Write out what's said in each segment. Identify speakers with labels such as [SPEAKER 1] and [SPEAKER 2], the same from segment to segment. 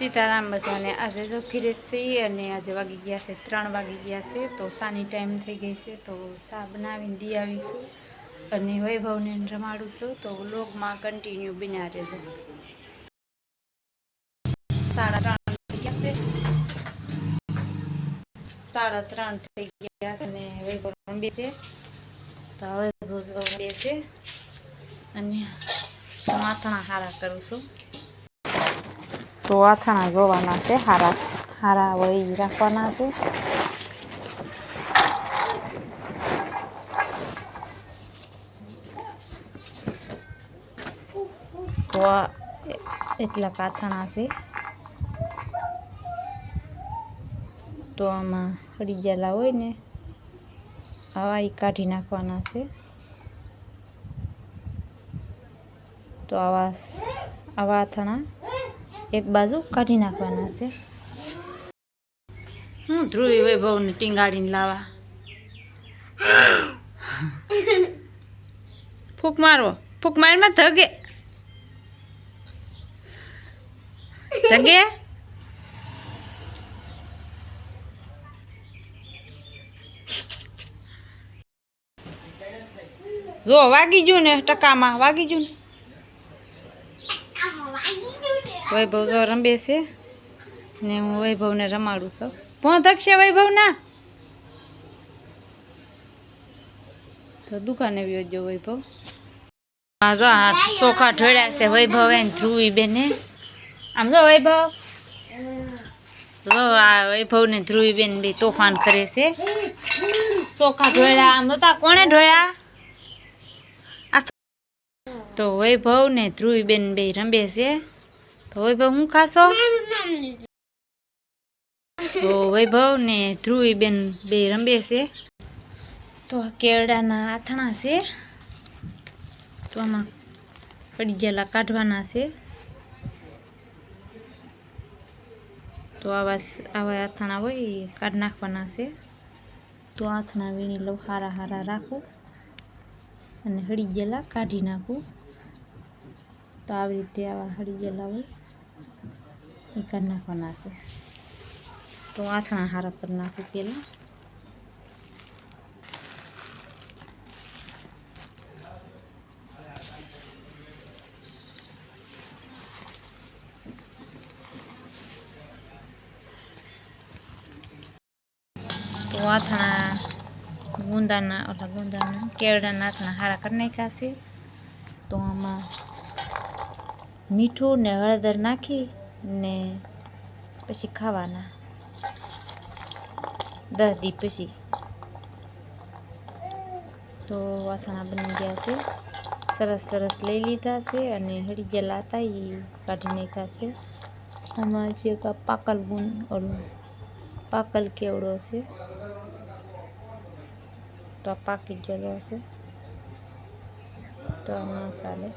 [SPEAKER 1] સીતારામ બધાને આજે જો ફિરે અને આજે વાગી ગયા છે ત્રણ વાગી ગયા છે, તો સાની ટાઈમ થઈ ગઈ છે, તો સા બનાવીને દી આવીશું અને વૈભવને રમાડું છું, તો વ્લોગમાં કન્ટિન્યુ બિના રહેજો. સાડા ત્રણ થઈ ગયા છે. સાડા ત્રણ થઈ ગયા છે અને વૈભવ રમી છે. તો હવે વૈભવ રમે છે. અને માથણા સારા કરું છું. તો આથાણા જોવાના છે હારા હારા વહી રાખવાના છે તો એટલા કાથાણા છે તો આમાં હળી ગયેલા હોય ને આવા એ કાઢી નાખવાના છે તો આવા આવા અથાણા એક બાજુ કાઢી નાખવાના છે. હું ધ્રુવી વૈભવને ટીંગાડીને લાવા? ફૂક મારવો. ફૂક મારમાં ધગે. ધગે? જો, વાગી ગયું ને ટકામાં. વાગી ગયું ને? વૈભવ તો રમે છે ને હું વૈભવને રમાડું છું. પણ થકશે વૈભવના? તો દુકાને વ્યોજો વૈભવ. હા જો હા ચોખા ઢોળ્યા છે વૈભવ એને ધ્રુવી બેને આમ જો વૈભવ. જો આ વૈભવ ને ધ્રુવી બેન બે તોફાન કરે છે. ચોખા ઢોળ્યા, આમ જોતા કોણે ઢોળ્યા? તો વૈભવ ને ધ્રુવી બેન બે રમે છે. તો વૈભવ હું ખાશો? તો વૈભવ ને ધ્રુવી બેન બે રમે છે. તો કેળાના આથણા છે. તો આમાં પડી ગયેલા કાઢવાના છે. તો આવા આવા આથણા હોય એ કાઢી નાખવાના છે. તો આથણા વીણી લઉં હારા હારા રાખું. અને હળી ગયેલા કાઢી નાખું. તો આવી રીતે આવા હળી ગયેલા હોય. એ કાઢી નાખવાના છે. તો આથણા હારા પર નાખું પહેલાં તો આથણા ગુંદાના ઓલા ગુંદાના કેળાના આથણા હારા કરી નાખ્યા છે. તો આમાં મીઠું ને હળદર નાખી ને પછી ખાવાના. દસ દી પછી. તો વાસણા બની ગયા છે. સરસ સરસ લઈ લીધા છે અને હળી ગયેલા હતા એ કાઢી નાખ્યા છે. આમાં જે પાકલ ગુણ ઓલું પાકલ કેવડો છે. તો પાકી ગયેલો છે. તો આ મસાલે.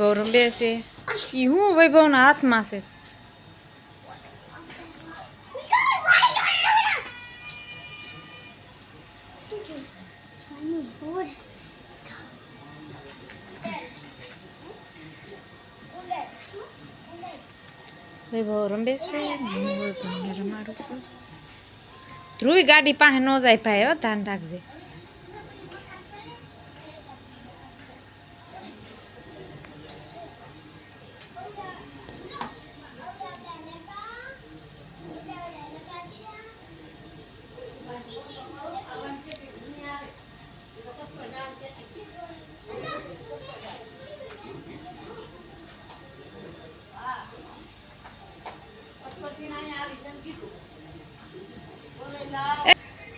[SPEAKER 1] વૈભવ રમે છે ઈ હું વૈભવના હાથમાં છે. વૈભવ રમે છે હું રમાડું છું ધ્રુવી ગાડી પાસે ન જાય ભાઈ, હો, ધ્યાન રાખજે.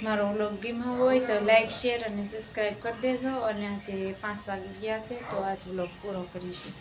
[SPEAKER 1] મારો વ્લોગ ગમ્યો હોય તો લાઈક શેર અને સબસ્ક્રાઈબ કરી દેજો. અને આજે પાંચ વાગી ગયા છે, તો આજ વ્લોગ પૂરો કરીશું.